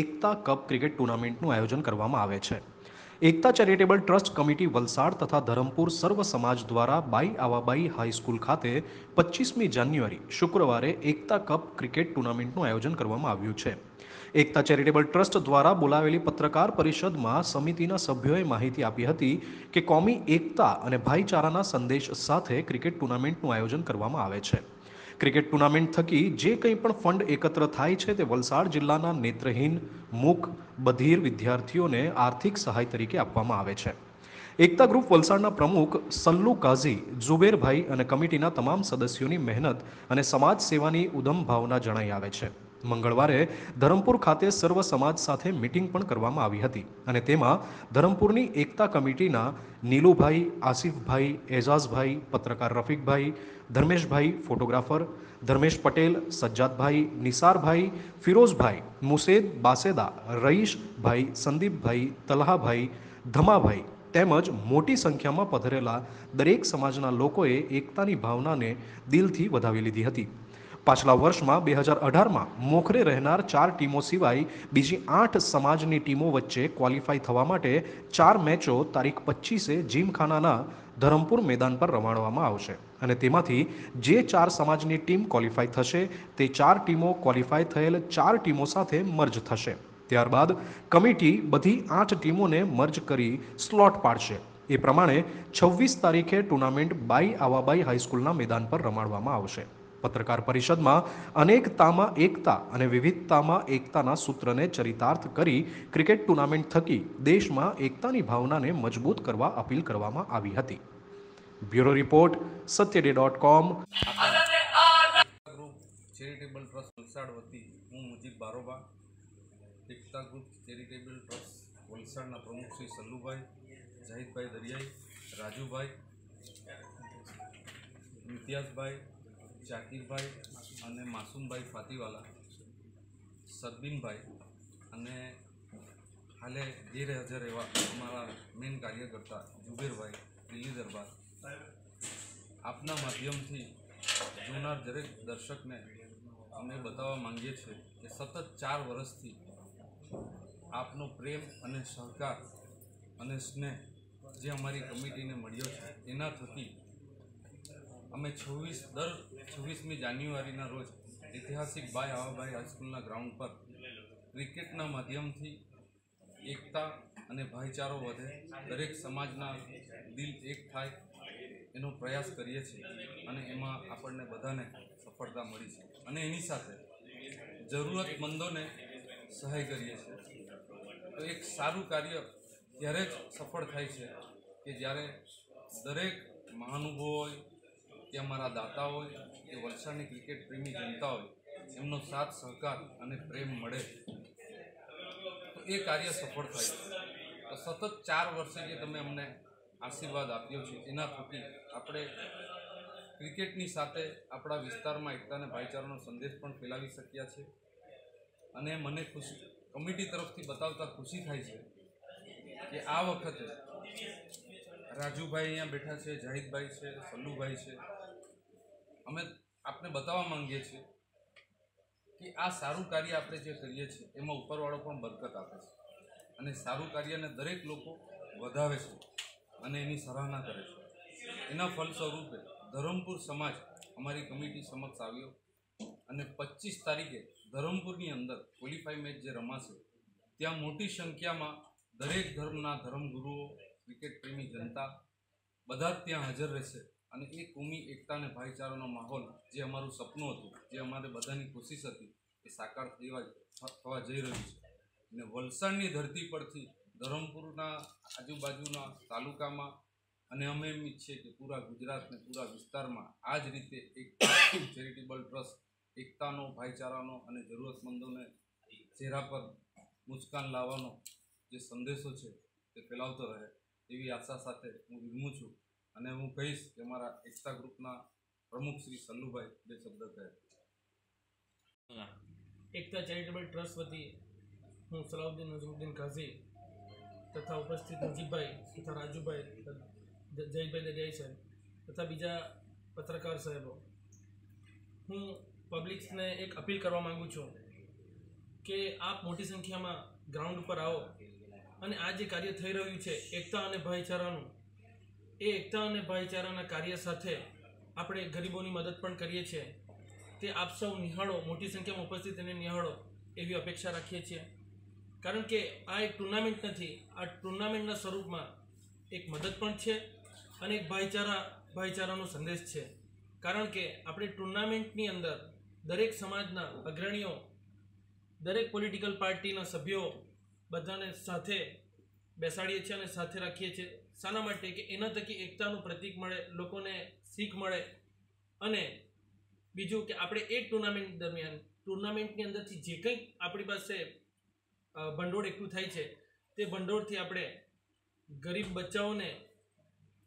એકતા cup cricket ટુર્નામેન્ટનું આયોજન કરવામાં આવે છે. Ekta charitable trust committee Valsad તથા ધરમપુર સર્વ સમાજ દ્વારા બાઈ આવાબાઈ હાઈસ્કૂલ ખાતે પચીસમી જાન્યુઆરી શુક્રવારે એકતા કપ ક્રિકેટ ટુર્નામેન્ટનું આયોજન કરવામાં આવ્યું છે. એકતા ચેરિટેબલ ટ્રસ્ટ દ્વારા બોલાવેલી પત્રકાર પરિષદમાં સમિતિના સભ્યોએ માહિતી આપી હતી કે કોમી એકતા અને ભાઈચારાના સંદેશ સાથે ક્રિકેટ ટુર્નામેન્ટનું આયોજન કરવામાં આવે છે. ક્રિકેટ ટુર્નામેન્ટ થકી જે કંઈ પણ ફંડ એકત્ર થાય છે તે વલસાડ જિલ્લાના નેત્રહીન, મૂક, બધીર વિદ્યાર્થીઓને આર્થિક સહાય તરીકે આપવામાં આવે છે. એકતા ગ્રુપ વલસાડના પ્રમુખ સલ્લુ કાઝી, ઝુબેરભાઈ અને કમિટીના તમામ સદસ્યોની મહેનત અને સમાજ સેવાની ઉદમ ભાવના જણાઈ આવે છે. મંગળવારે ધરમપુર ખાતે સર્વ સમાજ સાથે મિટિંગ પણ કરવામાં આવી હતી અને તેમાં ધરમપુરની એકતા કમિટીના નીલુભાઈ, આસિફભાઈ, એઝાઝભાઈ, પત્રકાર રફીકભાઈ, ધર્મેશભાઈ, ફોટોગ્રાફર, ધર્મેશ પટેલ, સજ્જાદભાઈ, નિસારભાઈ, ફિરોઝભાઈ, મુસેદ બાસેદા, રઈશભાઈ, સંદીપભાઈ, તલહાભાઈ, ધમાભાઈ તેમજ મોટી સંખ્યામાં પધરેલા દરેક સમાજના લોકોએ એકતાની ભાવનાને દિલથી વધાવી લીધી હતી. પાછલા વર્ષમાં બે હજાર અઢારમાં મોખરે રહેનાર ચાર ટીમો સિવાય બીજી આઠ સમાજની ટીમો વચ્ચે ક્વોલિફાય થવા માટે ચાર મેચો તારીખ પચીસે જીમખાનાના ધરમપુર મેદાન પર રમાડવામાં આવશે. અને તેમાંથી જે ચાર સમાજની ટીમ ક્વોલિફાય થશે, તે ચાર ટીમો ક્વોલિફાય થયેલ ચાર ટીમો સાથે મર્જ થશે. ત્યારબાદ કમિટી બધી આઠ ટીમોને મર્જ કરી સ્લોટ પાડશે. એ પ્રમાણે છવ્વીસ તારીખે ટુર્નામેન્ટ બાઈ આવાબાઈ હાઈસ્કૂલના મેદાન પર રમાડવામાં આવશે. પત્રકાર પરિષદમાં અનેકતામાં એકતા અને વિવિધતામાં એકતાના સૂત્રને ચરિતાર્થ કરી ક્રિકેટ ટુર્નામેન્ટ થકી દેશમાં એકતાની ભાવનાને મજબૂત કરવા અપીલ કરવામાં આવી હતી. Bureau report, Satyaday dot com. Charitable trust Valsad વતી હું Mujib Baroba, Ekta group charitable trust વલસાડના પ્રમુખ શ્રી સલ્લુભાઈ જાહિદભાઈ દરિયાઈ, રાજુભાઈ ઇમ્તિયાઝભાઈ જાકીરભાઈ અને માસુમભાઈ ફાતીવાલા, સરબીનભાઈ અને હાલે ગેરહાજર એવા અમારા મેન કાર્યકર્તા જુબેરભાઈ, દિલ્હી દરબાર. આપના માધ્યમથી જોનાર દરેક દર્શકને અમે બતાવવા માંગીએ છીએ કે સતત ચાર વર્ષથી આપનો પ્રેમ અને સહકાર અને સ્નેહ જે અમારી કમિટીને મળ્યો છે, એના થકી અમે છવ્વીસ, દર છવ્વીસમી જાન્યુઆરીના રોજ ઐતિહાસિક બાય આવાભાઈ હાઈસ્કૂલના ગ્રાઉન્ડ પર ક્રિકેટના માધ્યમથી એકતા અને ભાઈચારો વધે, દરેક સમાજના દિલ એક થાય એનો પ્રયાસ કરીએ છીએ અને એમાં આપણને બધાને સફળતા મળી છે. અને એની સાથે જરૂરતમંદોને સહાય કરીએ છીએ. તો એક સારું કાર્ય ત્યારે જ સફળ થાય છે કે જ્યારે દરેક મહાનુભવ હોય કે અમારા દાતા હોય કે વલસાડની ક્રિકેટ પ્રેમી જનતા હોય, એમનો સાથ, સહકાર અને પ્રેમ મળે તો એ કાર્ય સફળ થાય તો સતત ચાર વર્ષે જે તમે અમને આશીર્વાદ આપ્યો છે, એના થકી આપણે ક્રિકેટની સાથે આપણા વિસ્તારમાં એકતા અને ભાઈચારાનો સંદેશ પણ ફેલાવી શક્યા છે. અને મને ખુશી, કમિટી તરફથી બતાવતા ખુશી થાય છે કે આ વખતે રાજુભાઈ અહીંયા બેઠા છે, જાહિદભાઈ છે સલ્લુભાઈ છે અમે આપને બતાવવા માંગીએ છીએ કે આ સારું કાર્ય આપણે જે કરીએ છીએ, એમાં ઉપરવાળો પણ બરકત આપે છે. અને સારું કાર્યને દરેક લોકો વધાવે છે અને એની સરાહના કરે છે. એના ફલસ્વરૂપે ધરમપુર સમાજ અમારી કમિટી સમક્ષ આવ્યો અને પચીસ તારીખે ધરમપુરની અંદર ક્વોલિફાઈ મેચ જે રમાશે, ત્યાં મોટી સંખ્યામાં દરેક ધર્મના ધર્મગુરુઓ ક્રિકેટ પ્રેમી જનતા બધા જ ત્યાં હાજર રહેશે. અને એ કોમી, એકતા અને ભાઈચારાનો માહોલ જે અમારું સપનું હતું, જે અમારે બધાની કોશિશ હતી એ સાકાર થવા થવા જઈ રહ્યું છે. અને વલસાડની ધરતી પરથી ધરમપુરના આજુબાજુના તાલુકામાં, અને અમે એમ ઈચ્છીએ કે પૂરા ગુજરાતને પૂરા વિસ્તારમાં આ જ રીતે એક ચેરિટેબલ ટ્રસ્ટ, એકતાનો, ભાઈચારાનો અને જરૂરતમંદોને ચહેરા પર મુસ્કાન લાવવાનો જે સંદેશો છે તે ફેલાવતો રહે એવી આશા સાથે હું વિરમું છું. અને હું કહીશ કે મારા એકતા ગ્રુપના પ્રમુખ શ્રી સલ્લુભાઈ બે શબ્દ કહે. એકતા ચેરિટેબલ ટ્રસ્ટ વતી હું સલાઉદ્દીન નઝરુદ્દીન કાઝી તથા ઉપસ્થિત નજીબભાઈ તથા રાજુભાઈ જયભાઈ દરિયાઈ સાહેબ તથા બીજા પત્રકાર સાહેબો. હું પબ્લિક્સને એક અપીલ કરવા માગું છું કે આપ મોટી સંખ્યામાં ગ્રાઉન્ડ ઉપર આવો અને આ જે કાર્ય થઈ રહ્યું છે એકતા અને ભાઈચારાનું એ એકતા અને ભાઈચારાના કાર્ય સાથે આપણે ગરીબોની મદદ પણ કરીએ છીએ. તે આપ સૌ નિહાળો, મોટી સંખ્યામાં ઉપસ્થિત અને નિહાળો એવી અપેક્ષા રાખીએ છીએ. કારણ કે આ એક ટુર્નામેન્ટ નથી, આ ટુર્નામેન્ટના સ્વરૂપમાં એક મદદ પણ છે અને એક ભાઈચારા, ભાઈચારાનો સંદેશ છે. કારણ કે આપણે ટુર્નામેન્ટની અંદર દરેક સમાજના અગ્રણીઓ, દરેક પોલિટિકલ પાર્ટીના સભ્યો બધાને સાથે બેસાડીએ છીએ અને સાથે રાખીએ છીએ. શાના માટે કે એના થકી એકતાનું પ્રતીક મળે, લોકોને શીખ મળે. અને બીજું કે આપણે એક ટુર્નામેન્ટ દરમિયાન ટુર્નામેન્ટની અંદરથી જે કંઈ આપણી પાસે ભંડોળ એકઠું થાય છે, તે ભંડોળથી આપણે ગરીબ બચ્ચાઓને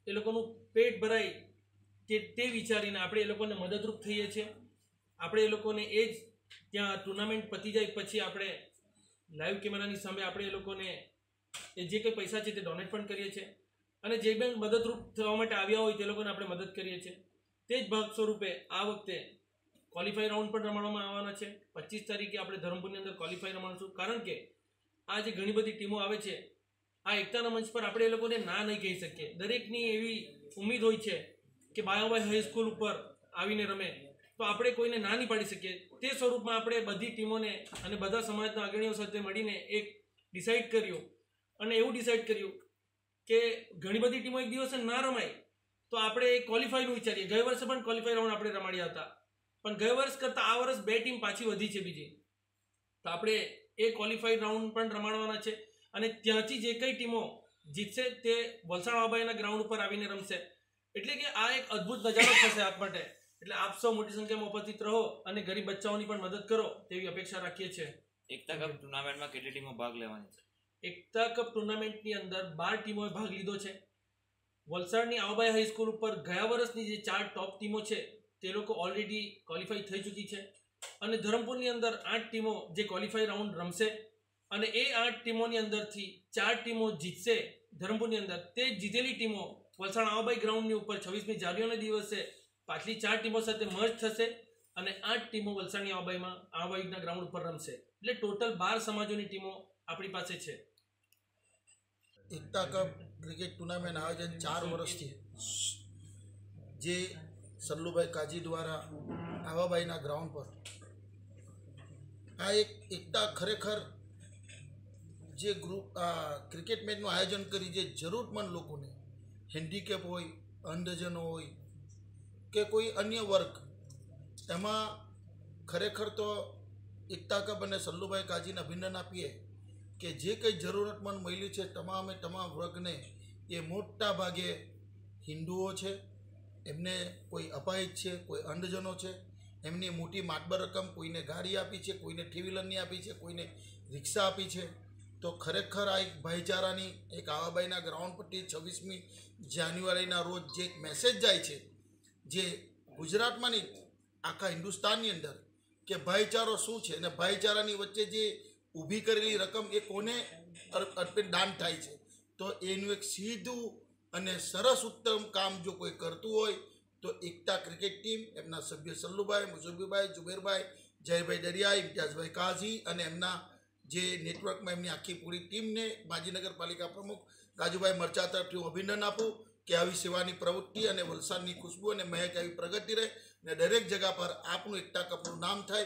એ લોકોનું પેટ ભરાય કે તે વિચારીને આપણે એ લોકોને મદદરૂપ થઈએ છીએ. આપણે એ લોકોને એ જ ત્યાં ટુર્નામેન્ટ પતી જાય પછી આપણે લાઈવ કેમેરાની સામે આપણે એ લોકોને એ જે કંઈ પૈસા છે તે ડોનેટ પણ કરીએ છીએ. અને જે બેંક મદદરૂપ થવા માટે આવ્યા હોય તે લોકોને આપણે મદદ કરીએ છીએ. તે જ ભાગ સ્વરૂપે આ વખતે ક્વોલિફાઈ રાઉન્ડ પણ રમાડવામાં આવવાના છે. પચીસ તારીખે આપણે ધરમપુરની અંદર ક્વોલિફાઈ રમાડશું. કારણ કે આ જે ઘણી બધી ટીમો આવે છે, આ એકતાના મંચ પર આપણે એ લોકોને ના નહીં કહી શકીએ. દરેકની એવી ઉમ્મીદ હોય છે કે બાયાભાઈ હાઈસ્કૂલ ઉપર આવીને રમે. તો આપણે કોઈને ના નહીં પાડી શકીએ. તે સ્વરૂપમાં આપણે બધી ટીમોને અને બધા સમાજના અગ્રણીઓ સાથે મળીને એક ડિસાઇડ કર્યું અને એવું ડિસાઇડ કર્યું કે ઘણી બધી ટીમો એક દિવસે ના રમાય, તો આપણે ક્વોલિફાઈનું વિચારીએ. ગયા વર્ષે પણ ક્વોલિફાય રાઉન્ડ આપણે રમાડ્યા હતા પણ ગયા વર્ષ કરતાં આ વર્ષ બે ટીમ પાછી વધી છે બીજી. તો આપણે એ ક્વોલિફાઈડ રાઉન્ડ પણ રમાડવાના છે અને ત્યાંથી જે કઈ ટીમો જીતશે તે વલસાડ વાબાઈના ગ્રાઉન્ડ ઉપર આવીને રમશે. એટલે કે આ એક અદ્ભુત નજારો થશે આપ માટે. એટલે આપ સૌ મોટી સંખ્યામાં ઉપસ્થિત રહો અને ગરીબ બચ્ચાઓની પણ મદદ કરો તેવી અપેક્ષા રાખીએ છીએ. એકતા કપ ટુર્નામેન્ટમાં કેટલી ટીમો ભાગ લેવાની છે? એકતા કપ ટુર્નામેન્ટની અંદર બાર ટીમોએ ભાગ લીધો છે. વલસાડની આવાબાઈ હાઈસ્કૂલ ઉપર ગયા વર્ષની જે ચાર ટોપ ટીમો છે, તે લોકો ઓલરેડી ક્વોલિફાઈ થઈ ચૂકી છે. અને ધરમપુરની અંદર આઠ ટીમો જે ક્વોલિફાઈ રાઉન્ડ રમશે અને એ આઠ ટીમોની અંદરથી ચાર ટીમો જીતશે ધરમપુરની અંદર. તે જીતેલી ટીમો વલસાડ આવાબાઈ ગ્રાઉન્ડની ઉપર છવ્વીસમી જાન્યુઆરીના દિવસે પાછલી ચાર ટીમો સાથે મર્જ થશે અને આઠ ટીમો વલસાડની આવાબાઈમાં આવાબાઈના ગ્રાઉન્ડ ઉપર રમશે. એટલે ટોટલ બાર સમાજોની ટીમો આપણી પાસે છે. એકતા કપ ક્રિકેટ ટુર્નામેન્ટ આયોજન ચાર વર્ષથી. જે સલ્લુભાઈ કાજી દ્વારા આવાબાઈના ગ્રાઉન્ડ પર. આ એક એકતા ખરેખર જે ગ્રુપ, આ ક્રિકેટ મેચનું આયોજન કરી જે જરૂરમંદ લોકોને હેન્ડીકેપ હોય, અંધજનો હોય કે કોઈ અન્ય વર્ગ, એમાં ખરેખર તો એકતા કપ અને સલ્લુભાઈ કાજીને અભિનંદન આપીએ. કે જે કંઈ જરૂરતમંદ મળી છે તમામે તમામ વર્ગને, એ મોટા ભાગે હિન્દુઓ છે, એમને કોઈ અપાહિત છે, કોઈ અંધજનો છે, એમની મોટી માટબર રકમ કોઈને ગાડી આપી છે, કોઈને ટુ વ્હીલરની આપી છે, કોઈને રિક્ષા આપી છે, તો ખરેખર આ એક ભાઈચારાની, એક આવાબાઈના ગ્રાઉન્ડ પરથી છવ્વીસમી જાન્યુઆરીના રોજ જે એક મેસેજ જાય છે, જે ગુજરાતમાંની આખા હિન્દુસ્તાનની અંદર, કે ભાઈચારો શું છે? અને ભાઈચારાની વચ્ચે જે ઊભી કરેલી રકમ એ કોને અર્પ- અર્પિત દાન થાય છે. તો એનું એક સીધું અને સરસ ઉત્તમ કામ જો કોઈ કરતું હોય, તો એકતા ક્રિકેટ ટીમ એમના સભ્ય સલ્લુભાઈ મુઝુબીભાઈ જુબેરભાઈ જયભાઈ દરિયા ઇમ્તિયાઝભાઈ કાઝી અને એમના જે નેટવર્કમાં એમની આખી પૂરી ટીમને માજી નગરપાલિકા પ્રમુખ રાજુભાઈ મરચા તરફથી હું અભિનંદન આપું કે આવી સેવાની પ્રવૃત્તિ અને વલસાડની ખુશ્બુ અને મહેક આવી પ્રગતિ રહે અને દરેક જગા પર આપનું એકતા કપનું નામ થાય